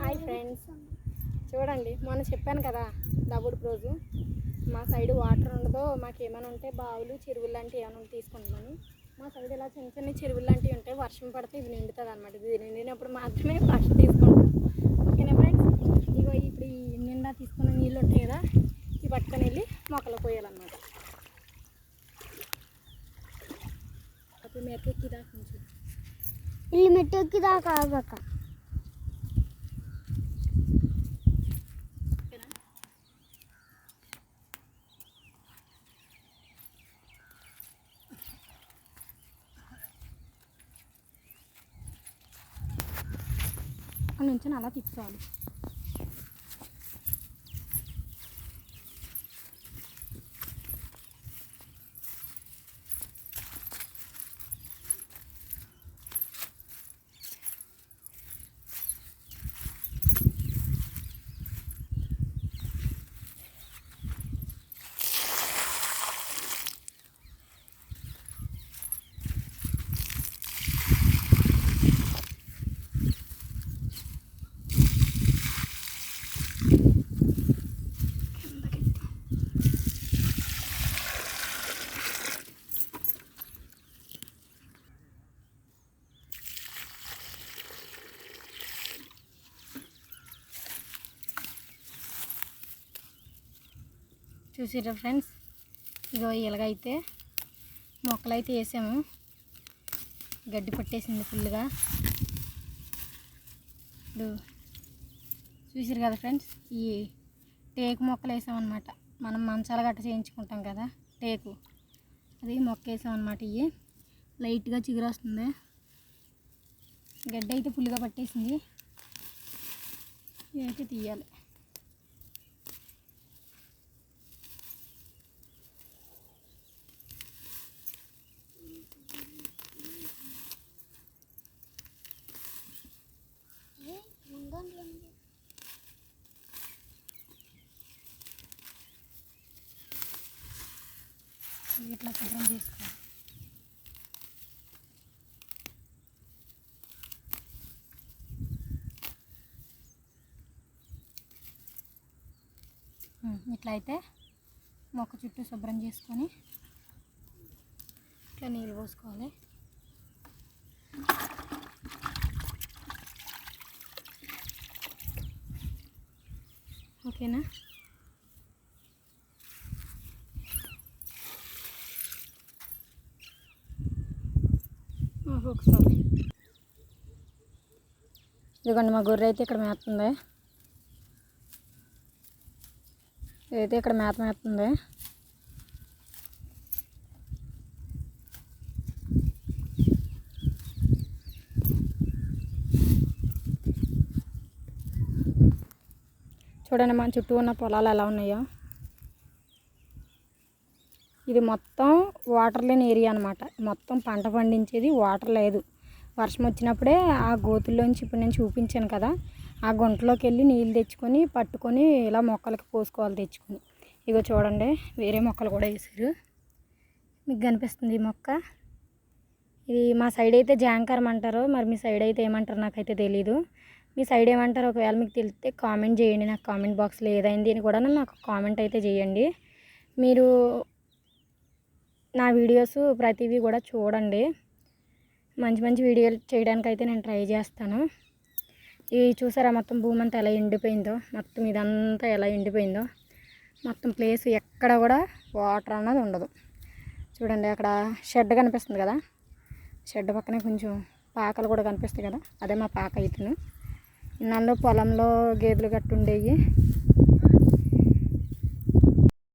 Hi friends. చూడండి మొన్న చెప్పాను కదా డబుల్ రోజు. మా సైడ్ వాటర్ ఉండదో మాకు ఏమైనా ఉంటే బావులు చెరువులు లాంటివి ఏమైనా ఉంటే తీసుకుంటామని మా సైడ్ ఇలా చిన్న చిన్న చెరువులు లాంటివి ఉంటాయి వర్షం పడితే ఇది నిండుతుంది అనమాట ఇది నిండినప్పుడు మాత్రమే ఫస్ట్ తీసుకుంటాం. ఓకేనా ఫ్రెండ్స్? ఇగో ఇప్పుడు ఈ నిండా తీసుకున్న నీళ్ళు ఉంటాయి కదా ఇవి పట్టుకొని వెళ్ళి మొక్కలు పోయాలన్నమాట అప్పుడు మెరకెక్కి దాకా కొంచెం ಇಲ್ಲಿ ಮೆಟ್ಟಕ್ಕಿದಾಗ ಆಗ್ಬೇಕ ఓకేనా అక్కడ నుంచి అలా తిప్పుకోవాలి చూసారా ఫ్రెండ్స్? ఇగో ఇలాగైతే మొక్కలు అయితే వేసాము. గడ్డి పట్టేసింది ఫుల్గా ఇప్పుడు చూసారు కదా ఫ్రెండ్స్? ఈ టేకు మొక్కలు వేసామన్నమాట. మనం మంచాలు గట్ట చేయించుకుంటాం కదా టేకు. అది మొక్క వేసామన్నమాట ఇవి లైట్గా చిగురు వస్తుంది గడ్డి అయితే ఫుల్గా పట్టేసింది. ఇవైతే తీయాలి. ఇట్లా శుభ్రం చేసుకోవాలి. ఇట్లా అయితే మొక్క చుట్టూ శుభ్రం చేసుకొని ఇట్లా నీళ్ళు పోసుకోవాలి. ఓకేనా? ఒకసారి. ఇదిగోండి మా గొర్రె అయితే ఇక్కడ మేస్తుంది ఇదైతే ఇక్కడ మేత మేస్తుంది చూడండి మన చుట్టూ ఉన్న పొలాలు ఎలా ఉన్నాయో. ఇది మొత్తం వాటర్ లేని ఏరియా అనమాట మొత్తం పంట పండించేది వాటర్ లేదు. వర్షం వచ్చినప్పుడే ఆ గోతుల్లోంచి ఇప్పుడు నేను చూపించాను కదా ఆ గుంటలోకి వెళ్ళి నీళ్ళు తెచ్చుకొని పట్టుకొని ఇలా మొక్కలకి పోసుకోవాలి తెచ్చుకొని. ఇగో చూడండి వేరే మొక్కలు కూడా వేసారు మీకు కనిపిస్తుంది ఈ మొక్క? ఇది మా సైడ్ అయితే జాంకారం అంటారు మరి మీ సైడ్ అయితే ఏమంటారు నాకైతే తెలీదు. మీ సైడ్ ఏమంటారు ఒకవేళ మీకు తెలిస్తే కామెంట్ చేయండి. నాకు కామెంట్ బాక్స్లో ఏదైంది అని కూడా నాకు కామెంట్ అయితే చేయండి. మీరు నా వీడియోస్ ప్రతిదీ కూడా చూడండి. మంచి మంచి వీడియోలు చేయడానికి అయితే నేను ట్రై చేస్తాను. ఇది చూసారా మొత్తం భూమి అంతా ఎలా ఎండిపోయిందో? మొత్తం ఇదంతా ఎలా ఎండిపోయిందో? మొత్తం ప్లేస్ ఎక్కడ కూడా వాటర్ అన్నది ఉండదు. చూడండి అక్కడ షెడ్ కనిపిస్తుంది కదా? షెడ్ పక్కనే కొంచెం పాకలు కూడా కనిపిస్తాయి కదా? అదే మా పాక అయితేను. నన్ను పొలంలో గేదెలు గట్టు ఉండేవి.